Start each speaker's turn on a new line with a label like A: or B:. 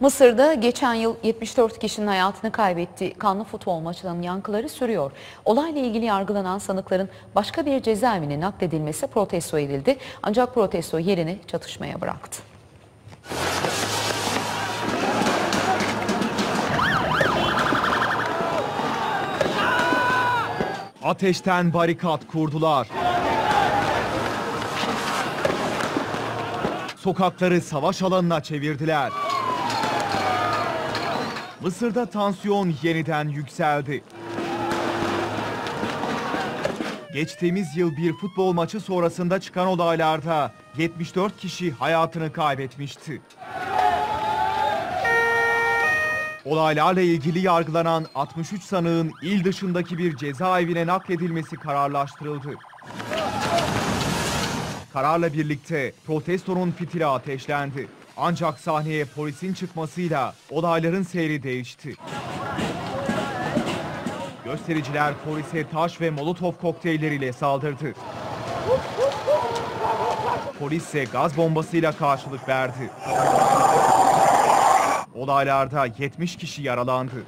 A: Mısır'da geçen yıl 74 kişinin hayatını kaybettiği kanlı futbol maçının yankıları sürüyor. Olayla ilgili yargılanan sanıkların başka bir cezaevine nakledilmesi protesto edildi. Ancak protesto yerini çatışmaya bıraktı.
B: Ateşten barikat kurdular. Sokakları savaş alanına çevirdiler. Mısır'da tansiyon yeniden yükseldi. Geçtiğimiz yıl bir futbol maçı sonrasında çıkan olaylarda 74 kişi hayatını kaybetmişti. Olaylarla ilgili yargılanan 63 sanığın il dışındaki bir cezaevine nakledilmesi kararlaştırıldı. Kararla birlikte protestonun fitili ateşlendi. Ancak sahneye polisin çıkmasıyla olayların seyri değişti. Göstericiler polise taş ve molotof kokteylleriyle saldırdı. Polis ise gaz bombasıyla karşılık verdi. Olaylarda 70 kişi yaralandı.